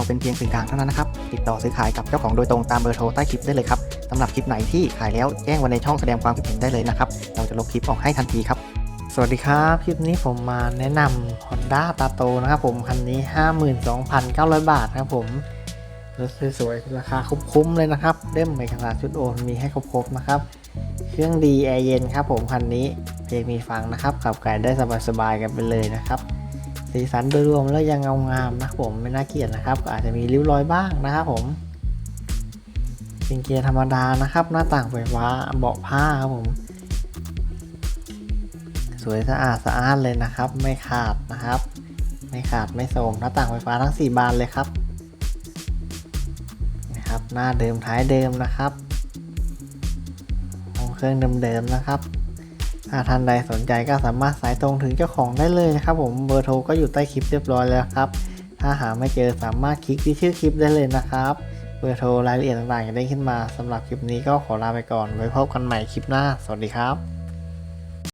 เราเป็นเพียงสื่อกลางเท่านั้นนะครับ ติดต่อซื้อขายกับเจ้าของโดยตรงตามเบอร์โทรใต้คลิปได้เลยครับสำหรับคลิปไหนที่ขายแล้วแจ้งไว้ในช่องแสดงความคิดเห็นได้เลยนะครับ เราจะลบคลิปออกให้ทันทีครับ สวัสดีครับ คลิปนี้ผมมาแนะนำ Honda ตาโตนะครับผมคันนี้ 52,900 บาทนะครับผมรถสวยๆราคาคุ้มๆเลยนะครับเล่มเอกสารชุดโอนมีให้ครบๆนะครับ เครื่องดีแอร์เย็นครับผมคันนี้เพลงมีฟังนะครับขับไก่ได้สบายๆกันไปเลยนะครับ สีสันโดยรวมแล้วยังเงางามนะครับผมไม่น่าเกลียดนะครับ ก็อาจจะมีริ้วรอยบ้างนะครับผมเป็นเกียร์ธรรมดานะครับ หน้าต่างไฟฟ้าเบาะผ้าครับผม สวยสะอาดสะอานเลยนะครับ ไม่ขาดนะครับ ไม่ขาดไม่โทมหน้าต่างไฟฟ้าทั้ง 4 บานเลยครับนะครับ หน้าเดิมท้ายเดิมนะครับห้องเครื่องเดิมๆนะครับ ถ้าท่านใดสนใจก็สามารถสายตรงถึงเจ้าของได้เลยนะครับผมเบอร์โทรก็อยู่ใต้คลิปเรียบร้อยแล้วครับ ถ้าหาไม่เจอสามารถคลิกที่ชื่อคลิปได้เลยนะครับ เบอร์โทรรายละเอียดต่างๆจะได้ขึ้นมาสำหรับคลิปนี้ก็ขอลาไปก่อน ไว้พบกันใหม่คลิปหน้า สวัสดีครับ